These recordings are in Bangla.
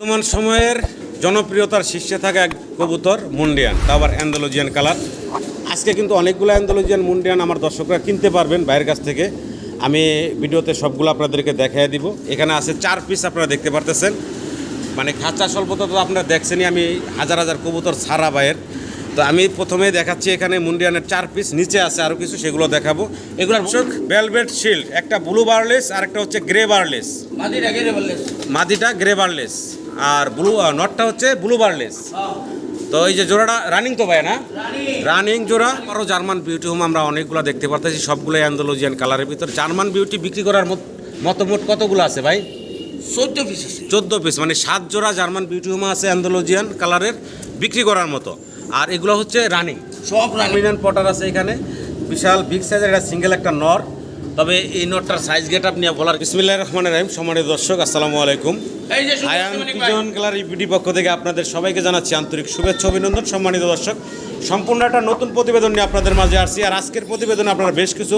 বর্তমান সময়ের জনপ্রিয়তার শীর্ষে থাকা এক কবুতর মুন্ডিয়ান তা আবার অ্যান্ডোলজিয়ান কালার। আজকে কিন্তু অনেকগুলো অ্যান্ডোলজিয়ান মুন্ডিয়ান আমার দর্শকরা কিনতে পারবেন বাইরের কাছ থেকে। আমি ভিডিওতে সবগুলো আপনাদেরকে দেখাই দিব। এখানে আছে চার পিস আপনারা দেখতে পারতেছেন। মানে খাঁচা স্বল্পতা তো আপনারা দেখছেনই আমি হাজার হাজার কবুতর ছাড়া বাইয়ের তো আমি প্রথমে দেখাচ্ছি এখানে মুন্ডিয়ানের চার পিস নিচে আছে আরও কিছু সেগুলো দেখাবো। এগুলোর ভেলভেট শিল্ড একটা ব্লু বার্লেস আর একটা হচ্ছে গ্রে বার্লেস মাদিটা গ্রে বার্লেস আর ব্লু নটটা হচ্ছে ব্লু বার্লেস তো এই যে জোড়াটা রানিং তো ভাই না? রানিং জোড়া। আরও জার্মান বিউটি হোম আমরা অনেকগুলো দেখতে পারতেছি সবগুলো অ্যান্ডোলজিয়ান কালারের ভিতর। জার্মান বিউটি বিক্রি করার মত মোট কতগুলো আছে ভাই? চোদ্দ পিস চোদ্দ পিস মানে সাত জোড়া জার্মান বিউটি হোম আছে অ্যান্ডোলজিয়ান কালারের বিক্রি করার মতো। আর এগুলো হচ্ছে রানিং সব রানি পটার আছে এখানে। বিশাল বিগ সাইজের একটা সিঙ্গেল একটা নর তবে এই নটটার সাইজ গেট আপ নিয়ে বলার বিসমিল্লাহ রহমান রাহিম। সম্মানিত দর্শক আসসালামু আলাইকুম। আই এম পিজন পক্ষ থেকে আপনাদের সবাইকে জানাচ্ছি আন্তরিক শুভেচ্ছা অভিনন্দন সম্মানিত দর্শক। সম্পূর্ণ একটা নতুন প্রতিবেদন নিয়ে আপনাদের মাঝে আসছি আর আজকের প্রতিবেদনে আপনারা বেশ কিছু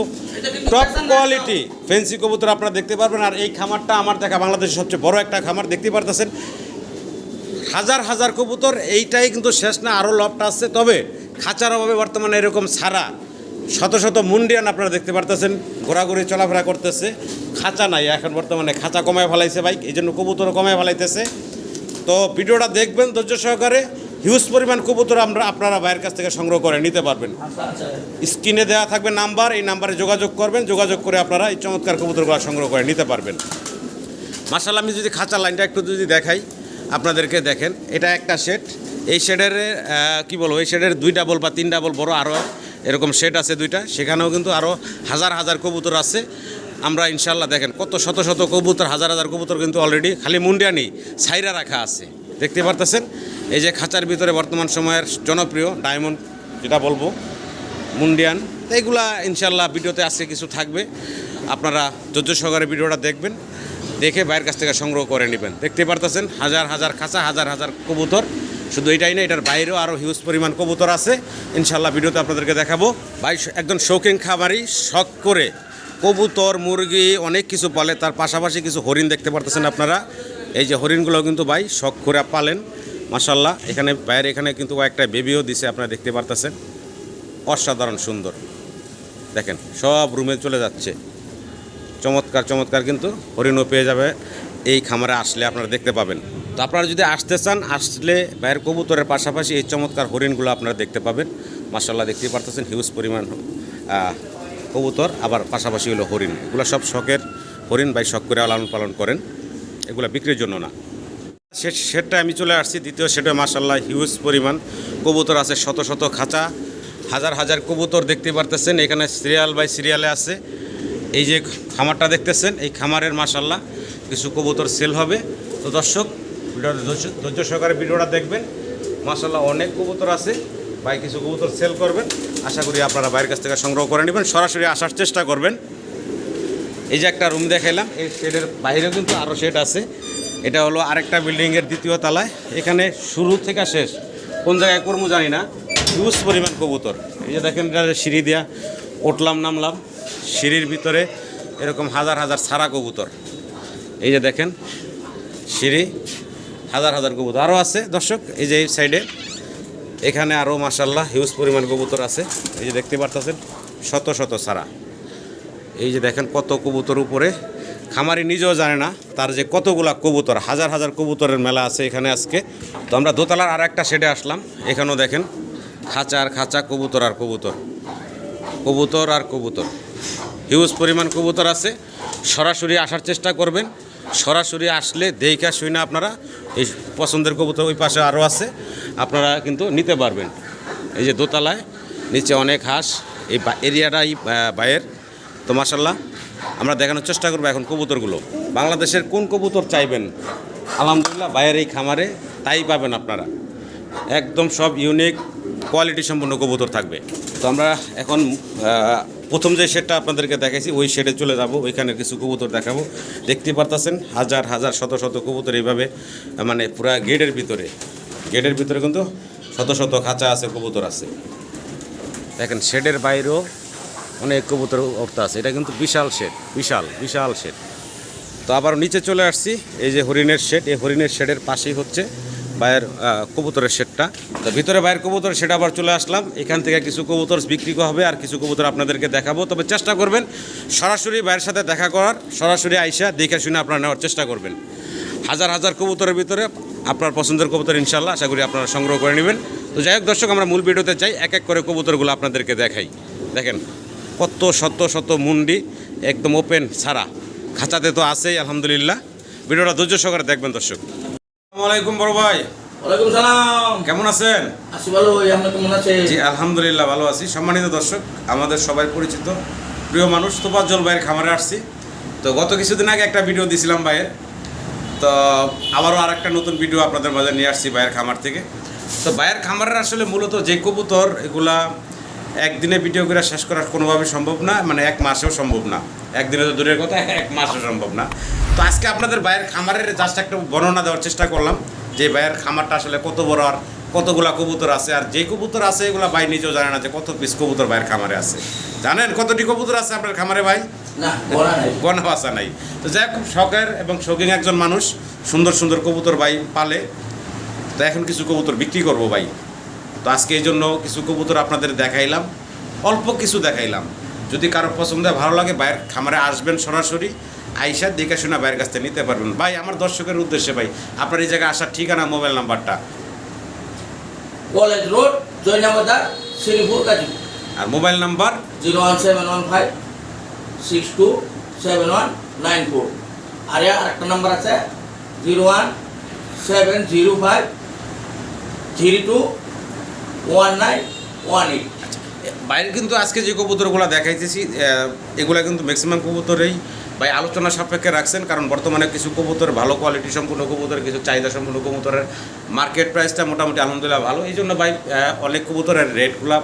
টপ কোয়ালিটি ফেন্সি কবুতর আপনারা দেখতে পারবেন আর এই খামারটা আমার দেখা বাংলাদেশের সবচেয়ে বড় একটা খামার দেখতে পারতেছেন। হাজার হাজার কবুতর এইটাই কিন্তু শেষ না আরও লফট আসছে তবে খাঁচার অভাবে বর্তমানে এরকম ছাড়া শত শত মুন্ডিয়ান আপনারা দেখতে পারতেছেন, ঘোরাঘুরি, চলাফেরা করতেছে। খাঁচা নাই, এখন বর্তমানে খাঁচা কমায় ফেলাইছে বাইক এই জন্য কবুতরও কমায় ফেলাইতেছে। তো ভিডিওটা দেখবেন ধৈর্য সহকারে হিউজ পরিমাণ কবুতর আমরা আপনারা বাইরের কাছ থেকে সংগ্রহ করে নিতে পারবেন। স্ক্রিনে দেওয়া থাকবে নাম্বার, এই নাম্বারে যোগাযোগ করবেন, যোগাযোগ করে আপনারা এই চমৎকার কবুতরগুলো সংগ্রহ করে নিতে পারবেন। মাসাল আমি যদি খাঁচা লাইনটা একটু যদি দেখাই, আপনাদেরকে দেখেন, এটা একটা শেড এই শেডের কি বলব, এই শেডের দুই ডাবল বা তিন ডাবল বড় আরও এরকম শেড আছে দুইটা। সেখানেও কিন্তু আরও হাজার হাজার কবুতর আছে। আমরা ইনশাল্লাহ দেখেন কত শত শত কবুতর, হাজার হাজার কবুতর কিন্তু অলরেডি খালি মুন্ডিয়ানি সাইরা রাখা আছে। দেখতে পারতেছেন? এই যে খাঁচার ভিতরে বর্তমান সময়ের জনপ্রিয় ডায়মন্ড যেটা বলব, মুন্ডিয়ান। এইগুলা ইনশাল্লাহ ভিডিওতে আজকে কিছু থাকবে। আপনারা ধৈর্য সহকারে ভিডিওটা দেখবেন। দেখে বাইরের কাছ থেকে সংগ্রহ করে নেবেন। দেখতে পারতেছেন? হাজার হাজার খাঁচা, হাজার হাজার কবুতর। শুধু এটাই না, এটার বাইরেও আরও হিউজ পরিমাণ কবুতর আছে। ইনশাল্লাহ ভিডিওতে আপনাদেরকে দেখাবো। ভাই একজন শৌখিন খাবারই শখ করে কবুতর, মুরগি, অনেক কিছু পালে, তার পাশাপাশি কিছু হরিণ দেখতে পারতেছেন আপনারা। এই যে হরিণগুলো কিন্তু ভাই শখ করে পালেন মাসাল্লাহ এখানে বাইরে এখানে কিন্তু কয়েকটা বেবিও দিছে, আপনারা দেখতে পারতেছেন। অসাধারণ সুন্দর। দেখেন, সব রুমে চলে যাচ্ছে। চমৎকার চমৎকার কিন্তু হরিণও পেয়ে যাবে। এই খামারে আসলে আপনারা দেখতে পাবেন। তো আপনারা যদি আসতে চান, আসলে বাইরের কবুতরের পাশাপাশি এই চমৎকার হরিণগুলো আপনারা দেখতে পাবেন। মাসাল্লাহ দেখতে পারতেছেন হিউজ পরিমাণ কবুতর, আবার পাশাপাশি হলো হরিণ। এগুলো সব শখের হরিণ বাই শখ করে লালন পালন করেন। এগুলো বিক্রির জন্য না। সে সেটটা আমি চলে আসছি, দ্বিতীয় সেটে মাসাল্লাহ হিউজ পরিমাণ কবুতর আছে, শত শত খাঁচা, হাজার হাজার কবুতর দেখতে পারতেছেন। এখানে সিরিয়াল বাই সিরিয়ালে আছে। এই যে খামারটা দেখতেছেন, এই খামারের মাসাল্লাহ কিছু কবুতর সেল হবে। তো দর্শক ভিডিওটা ধৈর্য- সহকারে ভিডিওটা দেখবেন। মাসাল্লাহ অনেক কবুতর আছে। ভাই কিছু কবুতর সেল করবেন। আশা করি আপনারা বাইরের কাছ থেকে সংগ্রহ করে নেবেন। সরাসরি আসার চেষ্টা করবেন। এই যে একটা রুম দেখাইলাম, এই শেডের বাইরেও কিন্তু আরও শেড আছে। এটা হলো আরেকটা বিল্ডিংয়ের দ্বিতীয় তলায়। এখানে শুরু থেকে শেষ। কোন জায়গায় করব জানি না। হিউজ পরিমাণ কবুতর। এই যে দেখেন, এটা সিঁড়ি দিয়া উঠলাম, নামলাম। সিঁড়ির ভিতরে এরকম হাজার হাজার সারা কবুতর। এই যে দেখেন, সিঁড়ি। হাজার হাজার কবুতর। আরও আছে, দর্শক, এই যে এই সাইডে এখানে আরও মাসাল্লাহ হিউজ পরিমাণ কবুতর আছে। এই যে দেখতে পারতেছেন, শত শত সারা এই যে দেখেন কত কবুতর উপরে। খামারি নিজেও জানে না তার যে কতগুলা কবুতর, হাজার হাজার কবুতরের মেলা আছে এখানে আজকে। তো আমরা দোতলার আর একটা শেডে আসলাম। এখানেও দেখেন, খাঁচা আর খাঁচা, কবুতর আর কবুতর। কবুতর আর কবুতর। হিউজ পরিমাণ কবুতর আছে। সরাসরি আসার চেষ্টা করবেন। সরাসরি আসলে দেখা শুই না আপনারা এই পছন্দের কবুতর ওই পাশে আরও আছে। আপনারা কিন্তু নিতে পারবেন। এই যে দোতলায় নিচে অনেক হাঁস। এই এরিয়াটাই আহ, বাইরের। তো মাসাল্লাহ আমরা দেখানোর চেষ্টা করব এখন কবুতরগুলো। বাংলাদেশের কোন কবুতর চাইবেন? আলহামদুলিল্লাহ বাইরের এই খামারে তাই পাবেন আপনারা। একদম সব ইউনিক কোয়ালিটি সম্পন্ন কবুতর থাকবে। তো আমরা এখন প্রথম যে শেডটা আপনাদেরকে দেখাইছি, ওই শেডে চলে যাব, ওইখানে কিছু কবুতর দেখাবো। দেখতে পারতেছেন, হাজার হাজার, শত শত কবুতর এইভাবে মানে পুরা গেটের ভিতরে। গেটের ভিতরে কিন্তু শত শত খাঁচা আছে, কবুতর আছে। দেখেন শেডের বাইরেও অনেক কবুতর উঠতে আছে। এটা কিন্তু বিশাল শেড বিশাল বিশাল শেড তো আবার নিচে চলে আসছি, এই যে হরিণের শেড এই হরিণের শেডের পাশেই হচ্ছে বাইরের কবুতরের শেডটা তো ভিতরে বাইরের কবুতর, সেটা আবার চলে আসলাম। এখান থেকে কিছু কবুতর বিক্রি হবে আর কিছু কবুতর আপনাদেরকে দেখাবো। তবে চেষ্টা করবেন সরাসরি বাইরের সাথে দেখা করার, সরাসরি আইসা দেখে শুনে আপনারা নেওয়ার চেষ্টা করবেন। হাজার হাজার কবুতরের ভিতরে আপনার পছন্দের কবুতর ইনশাল্লাহ আশা করি আপনারা সংগ্রহ করে নেবেন। তো যাই হোক দর্শক, আমরা মূল ভিডিওতে চাই এক এক করে কবুতরগুলো আপনাদেরকে দেখাই। দেখেন, কত শত শত মুন্ডি, একদম ওপেন, ছাড়া। খাঁচাতে তো আছেই, আলহামদুলিল্লাহ। ভিডিওটা ধৈর্য সহকারে দেখবেন দর্শক। আসসালামু আলাইকুম বড় ভাই। ওয়ালাইকুম সালাম। কেমন আছেন? আসি ভালো আপনি কেমন আছে জি আলহামদুলিল্লাহ ভালো আছি। সম্মানিত দর্শক আমাদের সবাই পরিচিত প্রিয় মানুষ তোফাজ্জল ভাইয়ের খামারে আসছি। তো গত কিছুদিন আগে একটা ভিডিও দিছিলাম ভাইয়ের। তো আবারও আর একটা নতুন ভিডিও আপনাদের মাঝে নিয়ে আসছি ভাইয়ের খামার থেকে। তো ভাইয়ের খামারের আসলে মূলত যে কবুতর এগুলা একদিনে ভিডিও করে শেষ করা কোনোভাবে সম্ভব না মানে এক মাসেও সম্ভব না। একদিনে তো দূরের কথা এক মাসও সম্ভব না। তো আজকে আপনাদের ভাইয়ের খামারের জাস্ট একটা বর্ণনা দেওয়ার চেষ্টা করলাম যে ভাইয়ের খামারটা আসলে কত বড় আর কতগুলা কবুতর আছে আর যে কবুতর আছে এগুলা ভাই নিজেও জানে না যে কত পিস কবুতর ভাইয়ের খামারে আছে। জানেন কতটি কবুতর আছে আপনার খামারে ভাই? না বলা নাই। বাসা নাই। তো যাই খুব শখের এবং শৌখিন একজন মানুষ সুন্দর সুন্দর কবুতর ভাই পালে। তো এখন কিছু কবুতর বিক্রি করব ভাই। তো আজকে এই জন্য কিছু কবুতর আপনাদের দেখাইলাম। অল্প কিছু দেখাইলাম। যদি কারও পছন্দ হয়, ভালো লাগে বাইরের খামারে আসবেন সরাসরি আইসা দেখে শোনা বাইরের কাছ থেকে নিতে পারবেন। ভাই আমার দর্শকের উদ্দেশ্যে ভাই আপনার এই জায়গায় আসার ঠিকানা মোবাইল নাম্বারটা? কলেজ রোড জয়নাবাজার শ্রীপুর কাজী আর mobile number? Zero one seven one five six two seven one nine four. আর একটা নাম্বার আছে zero one seven zero five three two one one বাইরে কিন্তু আজকে যে কবুতরগুলো দেখাইতেছি এগুলা কিন্তু ম্যাক্সিমাম কবুতরেই। ভাই, আলোচনা সাপেক্ষে রাখছেন, কারণ বর্তমানে কিছু কবুতর ভালো কোয়ালিটি সম্পূর্ণ কবুতর, কিছু চাহিদা সম্পূর্ণ কবুতরের মার্কেট প্রাইসটা মোটামুটি আলহামদুলিল্লাহ ভালো। এই জন্য ভাই অনেক কবুতরের রেটগুলো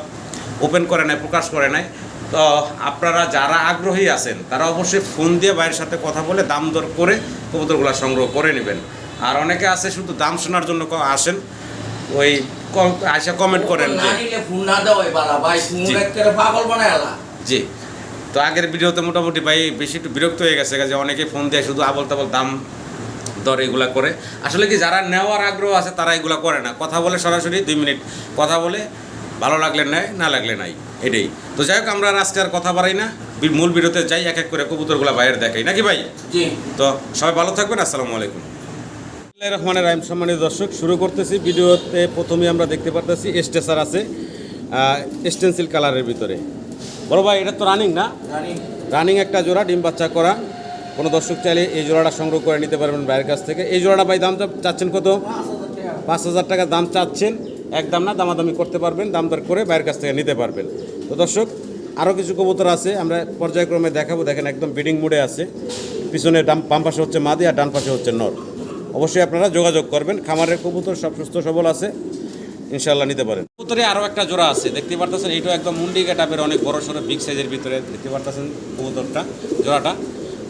ওপেন করে নেয় প্রকাশ করে নেয় তো আপনারা যারা আগ্রহী আছেন, তারা অবশ্যই ফোন দিয়ে বাইরের সাথে কথা বলে দাম দর করে কবুতরগুলো সংগ্রহ করে নেবেন। আর অনেকে আছে শুধু দাম শোনার জন্য আসেন, ওই আসা কমেন্ট করেন না নিলে ফোন না দেওয়াই বালা ভাই ফোন জি। পাগল বানায় জি। তো আগের ভিডিওতে মোটামুটি ভাই বেশি একটু বিরক্ত হয়ে গেছে যে অনেকে ফোন দেয় শুধু আবল তাবল দাম দর এগুলা করে। আসলে কি যারা নেওয়ার আগ্রহ আছে তারা এগুলা করে না। কথা বলে সরাসরি দুই মিনিট কথা বলে ভালো লাগলে নেয় না লাগলে নাই এটাই। তো যাই হোক আমরা আজকে আর কথা বাড়াই না। মূল ভিডিওতে যাই এক এক করে কবুতরগুলা বাইরে দেখাই। নাকি ভাই? তো সবাই ভালো থাকবেন আসসালামু আলাইকুম। রহমানের রাইম সম্মানিত দর্শক শুরু করতেছি ভিডিওতে। প্রথমে আমরা দেখতে পারতেছি স্টেসার আছে স্টেন্সিল কালারের ভিতরে। বড় ভাই এটা তো রানিং না? রানিং একটা জোড়া ডিম বাচ্চা করা। কোনো দর্শক চাইলে এই জোড়াটা সংগ্রহ করে নিতে পারবেন বাইরের কাছ থেকে। এই জোড়াটা ভাই দাম চাচ্ছেন কত? পাঁচ হাজার টাকা দাম চাচ্ছেন। একদম না দামাদামি করতে পারবেন দাম দর করে বাইরের কাছ থেকে নিতে পারবেন। তো দর্শক আরও কিছু কবুতর আছে আমরা পর্যায়ক্রমে দেখাবো। দেখেন একদম বিডিং মুডে আছে। পিছনে ডান বাম পাশে হচ্ছে মাদি আর ডান পাশে হচ্ছে নর। অবশ্যই আপনারা যোগাযোগ করবেন। খামারের কবুতর সব সুস্থ সবল আছে। ইনশাল্লাহ নিতে পারেন। কবুতরে আরও একটা জোড়া আছে। দেখতে পারতেছেন এইটাও একদম মুন্ডি গেটাপের অনেক বড় সড়ো বিগ সাইজের ভিতরে দেখতে পারতেছেন কবুতরটা জোড়াটা।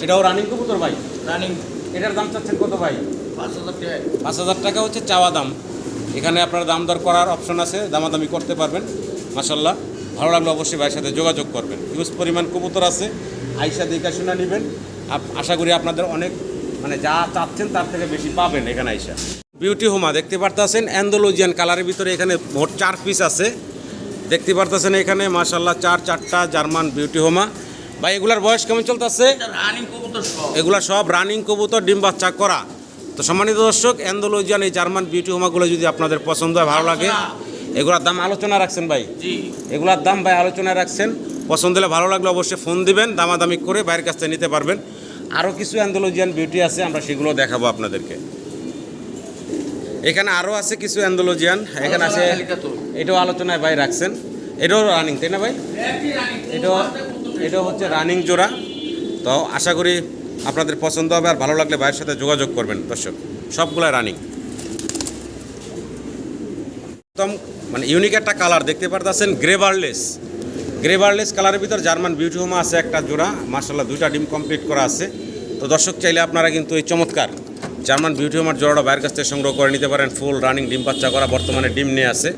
এটাও রানিং কবুতর ভাই? রানিং এটার দাম চাচ্ছেন কত ভাই? পাঁচ হাজার টাকা। পাঁচ হাজার টাকা হচ্ছে চাওয়া দাম। এখানে আপনার দাম দর করার অপশন আছে দামাদামি করতে পারবেন মাসাল্লাহ ভালো লাগলে অবশ্যই ভাইয়ের সাথে যোগাযোগ করবেন। হিউজ পরিমাণ কবুতর আছে আইসা দেখা শুনে নেবেন। আপ- আশা করি আপনাদের অনেক মানে যা চাচ্ছেন তার থেকে বেশি পাবেন এখানে আইসা বিউটি হোমা দেখতে পারতেছেন অ্যান্ডোলজিয়ান কালারের ভিতরে এখানে মোট চার পিস আছে। দেখতে পারতেছেন এখানে মাসাল্লাহ চার চারটা জার্মান বিউটি হোমা ভাই এগুলার বয়স কেমন চলতেছে? এগুলা সব রানিং কবুতর ডিম বাচ্চা করা। তো সম্মানিত দর্শক অ্যান্ডোলজিয়ান এই জার্মান বিউটি হোমাগুলো যদি আপনাদের পছন্দ হয় ভালো লাগে। এগুলার দাম আলোচনা রাখছেন ভাই? এগুলার দাম ভাই আলোচনায় রাখছেন। পছন্দ হলে ভালো লাগলে অবশ্যই ফোন দিবেন দামাদামি করে বাইরের কাছ থেকে নিতে পারবেন। আরও কিছু অ্যান্ডোলজিয়ান বিউটি আছে আমরা সেগুলো দেখাবো আপনাদেরকে। এখানে আরও আছে কিছু অ্যান্ডোলজিয়ান এখানে আছে এটাও আলোচনায় ভাই রাখছেন। এটাও রানিং তাই না ভাই? এটাও এটাও হচ্ছে রানিং জোড়া। তো আশা করি আপনাদের পছন্দ হবে আর ভালো লাগলে ভাইয়ের সাথে যোগাযোগ করবেন দর্শক। সবগুলো রানিং একদম মানে ইউনিক একটা কালার দেখতে পারতেছেন গ্রেভারলেস গ্রেভারলেস কালারের ভিতর জার্মান বিউটি হোমা আছে একটা জোড়া। মার্শাল্লাহ দুইটা ডিম কমপ্লিট করা আছে। তো দর্শক চাইলে আপনারা কিন্তু এই চমৎকার জার্মান বিউটি হোমার জোড়াটা বাইরের কাছ থেকে সংগ্রহ করে নিতে পারেন। ফুল রানিং ডিম বাচ্চা করা বর্তমানে ডিম নিয়ে আছে।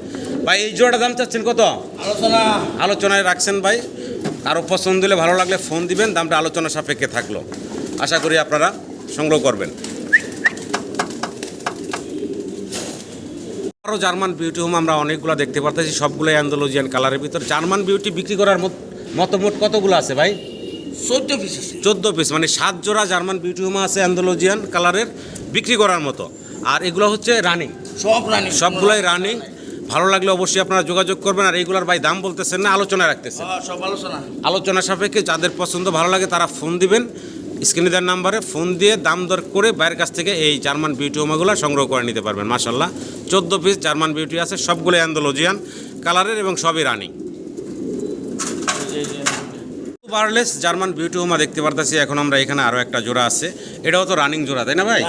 ভাই এই জোড়াটা দাম চাচ্ছেন কত? আলোচনা। আলোচনায় রাখছেন ভাই। আরও পছন্দ হলে ভালো লাগলে ফোন দিবেন দামটা আলোচনা সাপেক্ষে থাকল। আশা করি আপনারা সংগ্রহ করবেন। আরও জার্মান বিউটি হোম আমরা অনেকগুলো দেখতে পারতেছি সবগুলোই অ্যান্ডোলজিয়ান কালারের ভিতর। জার্মান বিউটি বিক্রি করার মত মতামত কতগুলো আছে ভাই? চোদ্দ পিস আছে। চোদ্দ পিস মানে সাত জোড়া জার্মান বিউটি হোম আছে অ্যান্ডোলজিয়ান কালারের বিক্রি করার মতো। আর এগুলো হচ্ছে রানিং সব রানিং সবগুলাই রানিং ভালো লাগলে অবশ্যই আপনারা যোগাযোগ করবেন। আর এইগুলার ভাই দাম বলতেছেন না আলোচনা রাখতেছেন। হ্যাঁ, সব আলোচনা। আলোচনা সাপেক্ষে যাদের পছন্দ ভালো লাগে তারা ফোন দিবেন। স্ক্রিনে দেওয়ার নাম্বারে ফোন দিয়ে দাম দর করে বাইরের কাছ থেকে এই জার্মান বিউটি হোমাগুলো সংগ্রহ করে নিতে পারবেন মাসাল্লাহ চোদ্দ পিস জার্মান বিউটি আছে সবগুলো অ্যান্ডোলজিয়ান কালারের এবং সবই রানিং। বারলেস জার্মান বিউটি হোমা দেখতে পারতেছি এখন আমরা এখানে আরও একটা জোড়া আছে। এটাও তো রানিং জোড়া তাই না ভাই?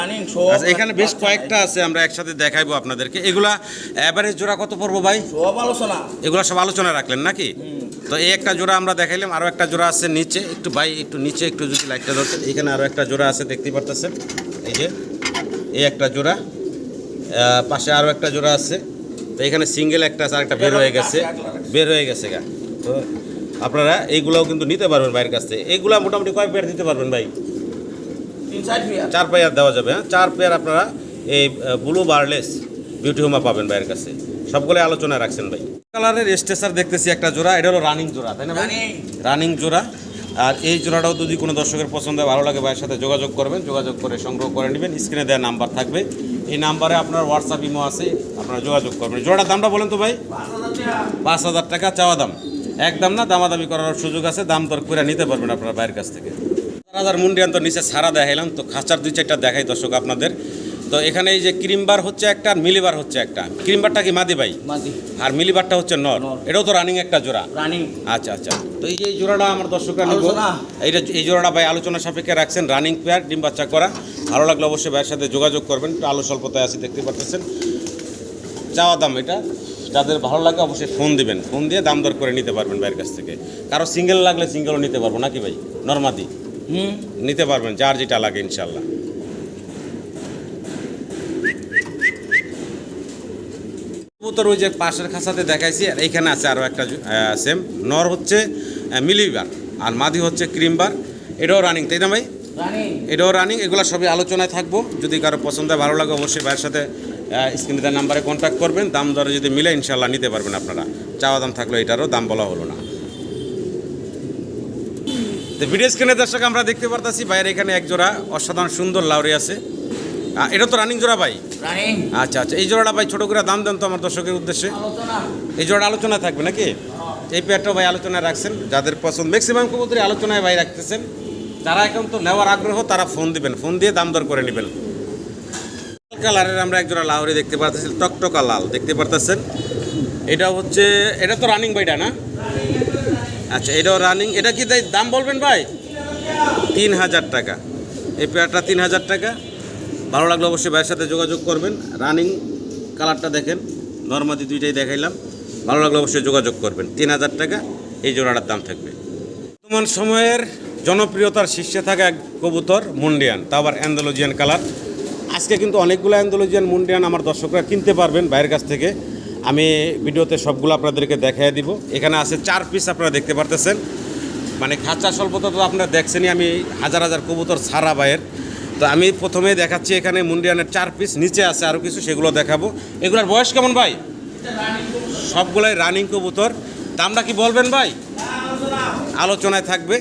আচ্ছা এখানে বেশ কয়েকটা আছে আমরা একসাথে দেখাইবো আপনাদেরকে। এগুলা অ্যাভারেজ জোড়া কত পড়ব ভাই? সব আলোচনা। এগুলো সব আলোচনা রাখলেন নাকি? তো এই একটা জোড়া আমরা দেখাইলাম আরও একটা জোড়া আছে নিচে একটু ভাই একটু নিচে একটু যদি লাইটটা ধরতেন এখানে আরও একটা জোড়া আছে দেখতেই পারতেছেন? এই যে এই একটা জোড়া পাশে আরও একটা জোড়া আছে। তো এখানে সিঙ্গেল একটা আছে আরেকটা বের হয়ে গেছে বের হয়ে গেছে গা। তো আপনারা এইগুলাও কিন্তু নিতে পারবেন বাইরের কাছ থেকে। এইগুলা মোটামুটি কয় পেয়ার দিতে পারবেন ভাই? চার পেয়ার দেওয়া যাবে হ্যাঁ? চার পেয়ার আপনারা এই ব্লু বার্লেস বিউটি হোমা পাবেন ভাইয়ের কাছে। সবগুলো আলোচনা রাখছেন ভাই। কালারের স্টেসার দেখতেছি একটা জোড়া এটা হলো রানিং জোড়া তাই না রানিং। জোড়া। আর এই জোড়াটাও যদি কোনো দর্শকের পছন্দ হয় ভালো লাগে ভাইয়ের সাথে যোগাযোগ করবেন যোগাযোগ করে সংগ্রহ করে নেবেন স্ক্রিনে দেওয়া নাম্বার থাকবে। এই নাম্বারে আপনার হোয়াটসঅ্যাপ ইমো আছে আপনারা যোগাযোগ করবেন। জোড়াটার দামটা বলেন তো ভাই। পাঁচ হাজার টাকা পাঁচ হাজার টাকা চাওয়া দাম। একদম না দামাদামি করার সুযোগ আছে দাম দর করে নিতে পারবেন আপনার বাইরের কাছ থেকে। চার হাজার মুন্ডিয়ান তো নিচে সারা দেখাইলাম তো খাঁচার দুই চারটা দেখাই দর্শক আপনাদের। তো এখানে এই যে ক্রিমবার হচ্ছে একটা আর মিলিবার হচ্ছে একটা। ক্রিমবারটা কি মাদি ভাই? মাদি। আর মিলিবারটা হচ্ছে নর। এটাও তো রানিং একটা জোড়া। রানিং আচ্ছা আচ্ছা। তো এই যে জোড়াটা আমার দর্শকরা নিব। এইটা এই জোড়াটা ভাই আলোচনা সাপেক্ষে রাখছেন রানিং পেয়ার ডিম বাচ্চা করা। ভালো লাগলে অবশ্যই ভাইয়ের সাথে যোগাযোগ করবেন। একটু আলো স্বল্পতায় আছে দেখতে পাচ্ছেন চাওয়া দাম এটা। যাদের ভালো লাগে অবশ্যই ফোন দিবেন। ফোন দিয়ে দাম দর করে নিতে পারবেন ভাইয়ের কাছ থেকে। কারও সিঙ্গেল লাগলে সিঙ্গেলও নিতে পারব নাকি ভাই? নর্মাদি হুম। নিতে পারবেন যার যেটা লাগে ইনশাল্লাহ কবুতর ওই যে পাশের খাঁচাতে দেখাইছি আর এইখানে আছে আরও একটা সেম নর হচ্ছে মিলিবার আর মাদি হচ্ছে ক্রিমবার। এটাও রানিং তাই না ভাই? রানিং এটাও রানিং এগুলো সবই আলোচনায় থাকব। যদি কারও পছন্দ হয়, ভালো লাগে অবশ্যই ভাইয়ের সাথে স্ক্রিনে তার নাম্বারে কন্ট্যাক্ট করবেন। দাম দরে যদি মিলে ইনশাল্লাহ নিতে পারবেন আপনারা। চাওয়া দাম থাকল এটারও দাম বলা হলো না। তো ভিডিও স্ক্রিনে দর্শক আমরা দেখতে পারতাছি বাইরে এখানে একজোড়া অসাধারণ সুন্দর লাউরি আছে। এটা তো রানিং জোড়া ভাই? আচ্ছা আচ্ছা এই জোড়াটা ভাই ছোটো করে দাম দেন তো আমার দর্শকের উদ্দেশ্যে। এই জোড়া আলোচনা থাকবে নাকি? এই পেয়ারটাও ভাই আলোচনায় রাখছেন যাদের পছন্দ। ম্যাক্সিমাম কবুতরই আলোচনায় ভাই রাখতেছেন। যারা এখন তো নেওয়ার আগ্রহ তারা ফোন দিবেন। ফোন দিয়ে দাম দর করে নেবেন। কালারের আমরা এক জোড়া লাউরি দেখতে পারতেছি টকটকা লাল দেখতে পারতেছেন? এটা হচ্ছে এটা তো রানিং ভাইটা না? আচ্ছা এটাও রানিং এটা কি দাম বলবেন ভাই? তিন হাজার টাকা। এই পেয়ারটা তিন হাজার টাকা। ভালো লাগলে অবশ্যই ভাইয়ের সাথে যোগাযোগ করবেন। রানিং কালারটা দেখেন নর্মাদি দুইটাই দেখাইলাম। ভালো লাগলে অবশ্যই যোগাযোগ করবেন। তিন হাজার টাকা এই জোড়াটার দাম থাকবে। বর্তমান সময়ের জনপ্রিয়তার শীর্ষে থাকা এক কবুতর মুন্ডিয়ান, তা আবার অ্যান্ডোলজিয়ান কালার আজকে কিন্তু অনেকগুলো অ্যান্ডোলজিয়ান মুন্ডিয়ান আমার দর্শকরা কিনতে পারবেন বাইরের কাছ থেকে। আমি ভিডিওতে সবগুলো আপনাদেরকে দেখাই দিব। এখানে আছে চার পিস আপনারা দেখতে পারতেছেন। মানে খাঁচা স্বল্পতা তো আপনারা দেখছেনই, আমি হাজার হাজার কবুতর ছাড়া বাইয়ের তো আমি প্রথমে দেখাচ্ছি এখানে মুন্ডিয়ানের চার পিস নিচে আছে আরও কিছু, সেগুলো দেখাবো। এগুলোর বয়স কেমন ভাই? সবগুলাই রানিং কবুতর। দামটা কি বলবেন ভাই? আলোচনায় থাকবে।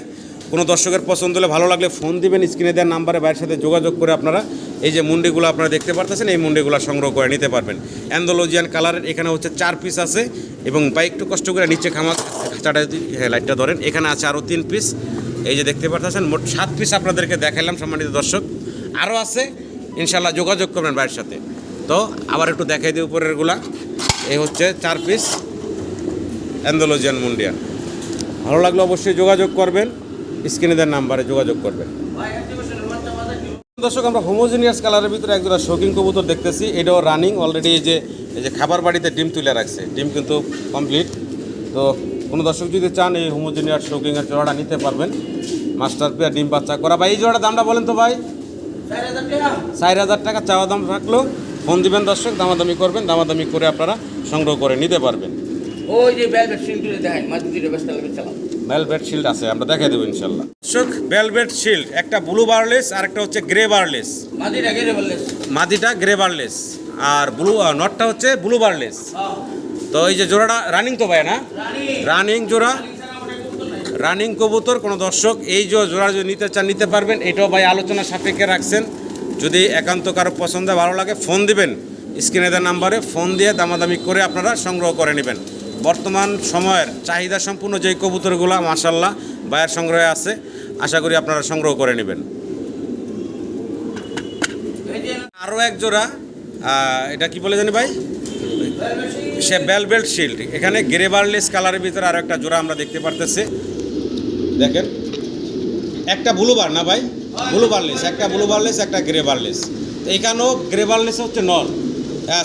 কোনো দর্শকের পছন্দ হলে, ভালো লাগলে ফোন দিবেন স্ক্রিনে দেওয়ার নাম্বারে বাইরের সাথে যোগাযোগ করে আপনারা এই যে মুন্ডিগুলো আপনারা দেখতে পারতেছেন, এই মুন্ডিগুলো সংগ্রহ করে নিতে পারবেন। অ্যান্ডোলজিয়ান কালারের এখানে হচ্ছে চার পিস আছে এবং বাইক একটু কষ্ট করে নিচে খামা খাঁচাটা হ্যাঁ লাইটটা ধরেন। এখানে আছে আরও তিন পিস এই যে দেখতে পারতেছেন, মোট সাত পিস আপনাদেরকে দেখালাম সম্মানিত দর্শক। আরও আছে। ইনশাল্লাহ যোগাযোগ করবেন বাইরের সাথে। তো আবার একটু দেখাই দিই উপরেরগুলা। এই হচ্ছে চার পিস অ্যান্ডোলজিয়ান মুন্ডিয়ান ভালো লাগলে অবশ্যই যোগাযোগ করবেন। স্ক্রিনে দেওয়ার নাম্বারে যোগাযোগ করবেন। দর্শক, আমরা হোমোজিনিয়াস কালারের ভিতরে একজোড়া শৌখিন কবুতর দেখতেছি। এটাও রানিং অলরেডি এই যে এই যে খাবার বাড়িতে ডিম তুলে রাখছে। ডিম কিন্তু কমপ্লিট তো কোনো দর্শক যদি চান এই হোমোজিনিয়াস শৌখিনের জোড়াটা নিতে পারবেন। মাস্টার পেয়ার ডিম বাচ্চা করা। ভাই, এই জোড়াটা দামটা বলেন তো ভাই। চার হাজার টাকা। চাওয়া দাম রাখল। ফোন দিবেন দর্শক দামাদামি করবেন দামাদামি করে আপনারা সংগ্রহ করে নিতে পারবেন। ওই যে বেলভেট সিল দেখায় মাঝে ব্যস্ত লাগবে চালাও ভেলভেট শিল্ড আছে আমরা দেখাই দেবো ইনশাল্লাহ দর্শক বেলভেট শিল্ড একটা ব্লু বারলেস আর একটা হচ্ছে গ্রে বারলেস মাদিটা গ্রে বারলেস আর ব্লু নটটা হচ্ছে ব্লু বারলেস তো এই যে জোড়াটা রানিং তো ভাই না? রানিং জোড়া। রানিং কবুতর, কোনো দর্শক এই যে জোড়া যদি নিতে চান, নিতে পারবেন। এটাও ভাই আলোচনা সাপেক্ষে রাখছেন। যদি একান্ত কারও পছন্দ ভালো লাগে, ফোন দিবেন। স্ক্রিনে দেওয়া নাম্বারে ফোন দিয়ে দামাদামি করে আপনারা সংগ্রহ করে নেবেন। বর্তমান সময়ের চাহিদা সম্পূর্ণ যেই কবুতরগুলো মাসাল্লাহ বায়ের সংগ্রহে আছে, আশা করি আপনারা সংগ্রহ করে নেবেন। আরও এক জোড়া এটা কি বলে জানি ভাই? সে বেলবেল্ট শিল্ড এখানে গ্রেবারলেস কালারের ভিতরে আরও একটা জোড়া আমরা দেখতে পারতেছি। দেখেন। একটা ব্লু বার না ভাই? ব্লু বারলেস একটা ব্লু বারলেস একটা গ্রে বারলেস এখানেও গ্রে বারলেস হচ্ছে নর।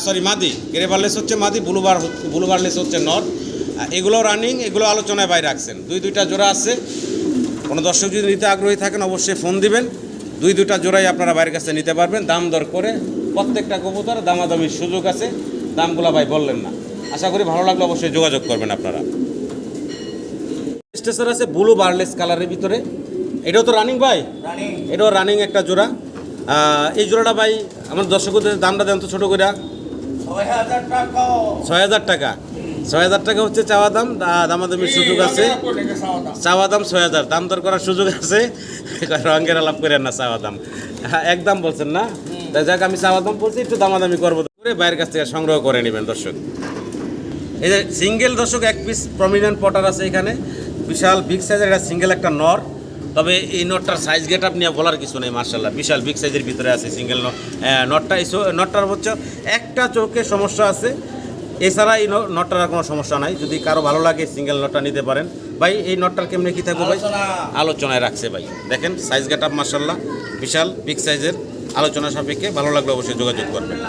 সরি মাদি। গ্রে বারলেস হচ্ছে মাদি ব্লু বার ব্লু বারলেস হচ্ছে নর। এগুলো রানিং এগুলো আলোচনায় বাইরে রাখছেন। দুই দুইটা জোড়া আছে। কোনো দর্শক যদি নিতে আগ্রহী থাকেন, অবশ্যই ফোন দিবেন। দুই দুইটা জোড়াই আপনারা বাইরের কাছে নিতে পারবেন। দাম দর করে প্রত্যেকটা কবুতর দামাদামির সুযোগ আছে। দামগুলো ভাই বললেন না। আশা করি ভালো লাগলে অবশ্যই যোগাযোগ করবেন আপনারা। স্টেশন আছে ব্লু বার্লেস কালারের ভিতরে। এটাও তো রানিং ভাই? এটাও রানিং একটা জোড়া। এই জোড়াটা ভাই আমার দর্শকদের দামটা দেন তো ছোটো করে ছয় হাজার টাকা। ছয় হাজার টাকা। হচ্ছে চাওয়া দাম দামাদামির সুযোগ আছে। চাওয়া দাম। ছয় হাজার দাম দর করার সুযোগ আছে। রঙের আলাপ করেন না চাওয়া দাম। হ্যাঁ, একদম বলছেন না? তাই যাক আমি চাওয়া দাম বলছি একটু দামাদামি করব। করে বাইরের কাছ থেকে সংগ্রহ করে নেবেন দর্শক। এই যে সিঙ্গেল দর্শক এক পিস প্রমিনেন্ট পটার আছে এখানে। বিশাল বিগ সাইজের একটা সিঙ্গেল একটা নর। তবে এই নটটার সাইজ গেট আপ নিয়ে বলার কিছু নেই মার্শাল্লাহ বিশাল বিগ সাইজের ভিতরে আছে সিঙ্গেল নটটা নটটার হচ্ছে একটা চোখে সমস্যা আছে। এছাড়া এই নটটার আর কোনো সমস্যা নাই। যদি কারও ভালো লাগে সিঙ্গেল নটটা নিতে পারেন। ভাই এই নটটার কেমনে কী থাকবে ভাই? আলোচনায় রাখছে ভাই। দেখেন সাইজ গেট আপ মার্শাল্লাহ বিশাল বিগ সাইজের আলোচনা সাপেক্ষে ভালো লাগলে অবশ্যই যোগাযোগ করবেন।